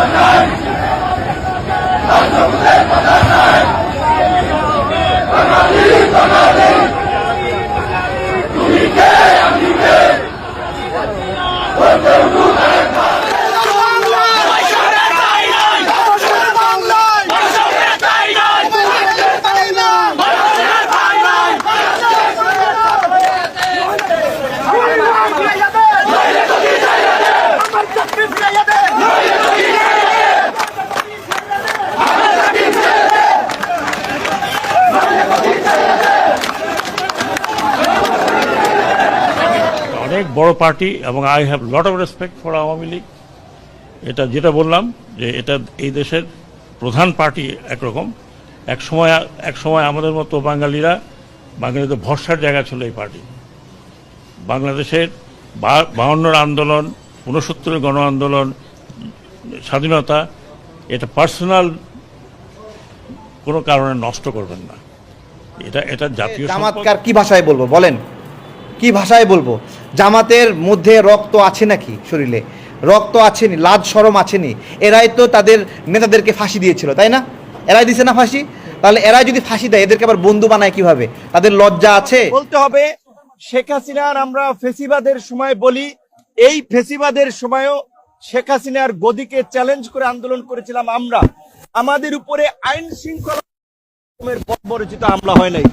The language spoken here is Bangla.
Maranatha! বড় পার্টি এবং I have lot of respect for Awami League. এটা যেটা বললাম যে এটা এই দেশের প্রধান পার্টি একরকম। এক সময় এক সময় আমাদের মতো বাঙালিরা বাঙালিদের ভরসার জায়গা ছিল এই পার্টি বাংলাদেশের বা- বাহান্নর আন্দোলন ঊনসত্তরের গণ আন্দোলন স্বাধীনতা এটা পার্সোনাল কোনো কারণে নষ্ট করবেন না। এটা এটা জাতীয়। কি ভাষায় বলব? বলেন। কি ভাষায় বলব? জামাতের মধ্যে রক্ত আছে নাকি শরীরে? রক্ত আছেনি, লাজ সরম আছেনি। এরাই তো তাদের নেতাদেরকে ফাঁসি দিয়েছিল, তাই না? এরাই দিছে না ফাঁসি? তাহলে এরাই যদি ফাঁসি দেয়, এদেরকে আবার বন্ধু বানায় কীভাবে? তাদের লজ্জা আছে? বলতে হবে, শেখ হাসিনার আমরা ফেসিবাদের সময় বলি, এই ফেসিবাদের সময়ও শেখ হাসিনার গদিকে চ্যালেঞ্জ করে আন্দোলন করেছিলাম আমরা। আমাদের উপরে আইন শৃঙ্খলা বর্বরচিত হামলা হয় নাই।